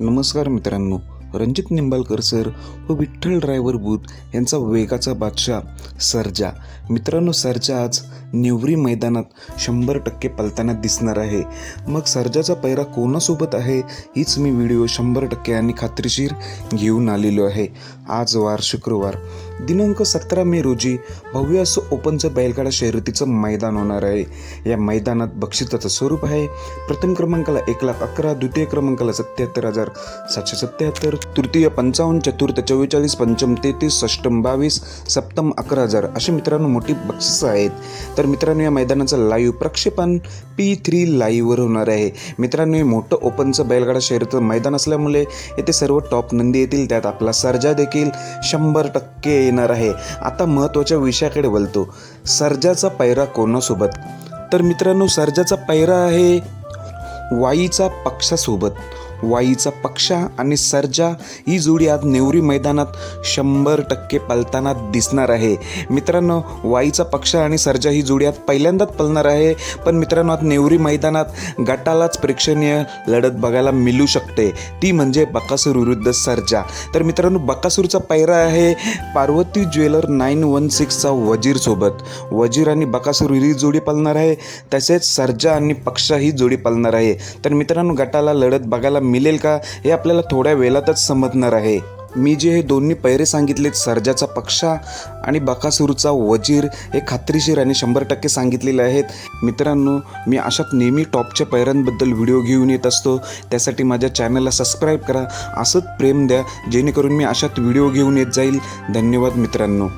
नमस्कार मित्रांनो रणजित निंबाळकर सर व विठ्ठल ड्रायव्हर बूथ यांचा वेगाचा बादशाह सर्जा. मित्रांनो सर्जा आज नेवरी मैदानात शंभर टक्के पलताना दिसणार आहे. मग सर्जाचा पैरा कोणासोबत आहे हीच मी व्हिडिओ शंभर टक्के आणि खात्रीशीर घेऊन आलेलो आहे. आज वार शुक्रवार. दिनांक सतरा मे रोजी भव्य असं ओपनचं बैलगाडा शर्यतीचं मैदान होणार आहे. या मैदानात बक्षिसाचं स्वरूप आहे. प्रथम क्रमांकाला एक लाख अकरा द्वितीय क्रमांकाला सत्याहत्तर हजार सातशे सत्याहत्तर तृतीय पंचावन्न चतुर्थ चव्वेचाळीस पंचम तेहतीस षष्टम बावीस सप्तम अकरा हजार अशी मित्रांनो मोठी बक्षिसं आहेत. तर मित्रांनो या मैदानाचं लाईव्ह प्रक्षेपण पी थ्री लाईव्हवर होणार आहे. मित्रांनो हे मोठं ओपनचं बैलगाडा शर्यतीचं मैदान असल्यामुळे येथे सर्व टॉप नंदी येतील. त्यात आपला सर्जा देखील शंभर टक्के येणार आहे. आता महत्त्वाच्या विषयाकडे बोलतो सर्जाचा पैरा कोणासोबत? तर मित्रांनो सर्जाचा पैरा आहे वाईचा पक्षासोबत. वाईचा पक्षा आणि सर्जा ही जोडी आज नेवरी मैदानात शंभर टक्के पलताना दिसणार आहे. मित्रांनो वाईचा पक्ष आणि सर्जा ही जोडी आज पहिल्यांदाच पलणार आहे. पण मित्रांनो आज नेवरी मैदानात गटालाच प्रेक्षणीय लढत बघायला मिळू शकते. ती म्हणजे बकासूर विरुद्ध सर्जा. तर मित्रांनो बकासूरचा पैरा आहे पार्वती ज्वेलर नाईन वन सिक्सचा वजीरसोबत वजीर आणि बकासूर ही जोडी पलणार आहे. तसेच सर्जा आणि पक्षा ही जोडी पलणार आहे. तर मित्रांनो गटाला लढत बघायला मिळेल का हे आपल्याला थोड्या वेळातच समजणार आहे. मी जे हे दोन्ही पैरे सांगितलेत सर्जाचा पक्षा आणि बकासूरचा वजीर हे खात्रीशीर आणि शंभर टक्के सांगितलेले आहेत. मित्रांनो मी अशात नेहमी टॉपच्या पैऱ्यांबद्दल व्हिडिओ घेऊन येत असतो. त्यासाठी माझ्या चॅनलला सबस्क्राईब करा. असंच प्रेम द्या जेणेकरून मी अशात व्हिडिओ घेऊन येत जाईल. धन्यवाद मित्रांनो.